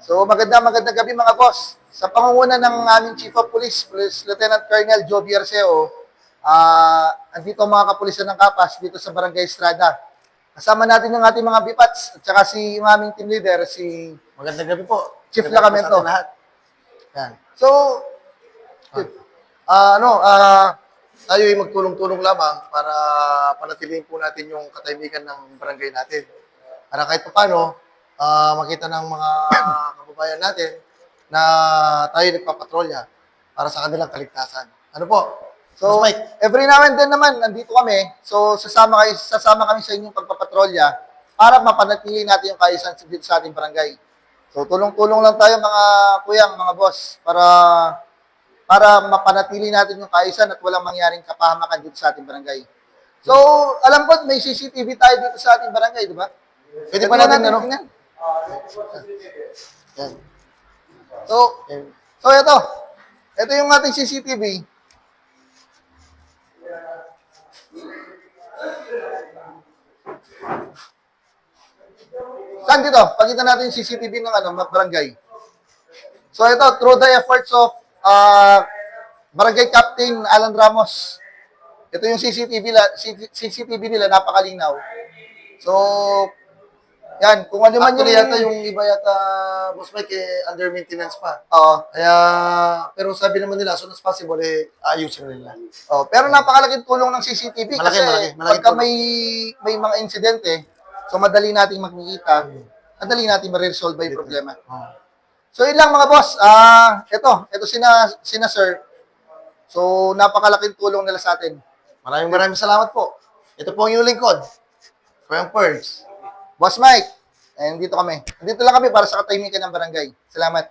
So maganda magandang gabi mga boss. Sa pangunguna ng aming Chief of Police, Police Lieutenant Colonel Joe Arceo, ah andito ang mga kapulisan ng Kapas dito sa Barangay Estrada. Kasama natin yung ating mga bipats at saka si yung aming team leader, si Magandang gabi po. Chief Lacamento. lahat. Yan. So, Ah, ano, ah, tayo ay magtulong-tulong lamang para panatilihin po natin yung katahimikan ng barangay natin. Para kahit pa paano, ah, makita ng mga kababayan natin na tayo nagpapatrolya para sa kanilang kaligtasan. Ano po? So, Mike, every now and then naman, nandito kami. So, sasama, kayo, sasama kami sa inyong pagpapatrolya para mapanatili natin yung kaayusan dito sa ating barangay. So, tulong-tulong lang tayo mga kuyang, mga boss, para para mapanatili natin yung kaayusan at walang mangyaring kapahamakan dito sa ating barangay. So, alam ko, may CCTV tayo dito sa ating barangay, di ba? pwede Ito ba natin, ano? Yan. So, so ito. Ito yung ating CCTV. Saan dito? Pakita natin yung CCTV ng ano, barangay. So ito, through the efforts of uh, Barangay Captain Alan Ramos. Ito yung CCTV, la, CCTV nila, napakalinaw. So, yan, kung ano man Actually, yung... yata yung iba yata, Boss Mike, eh, under maintenance pa. Oo. Kaya, pero sabi naman nila, as soon as possible, eh, ayusin nila. Oh, pero napakalaking tulong ng CCTV Malaki, kasi malaki, malaking pagka tulong. may may mga insidente, so madali nating makikita, madali nating ma-resolve yung problema. Oh. So yun lang mga boss. Ah, ito, ito sina sina sir. So napakalaking tulong nila sa atin. Maraming maraming salamat po. Ito po ang inyong lingkod. Kuya Pearls. Boss Mike, and dito kami. Dito lang kami para sa katahimikan ng barangay. Salamat.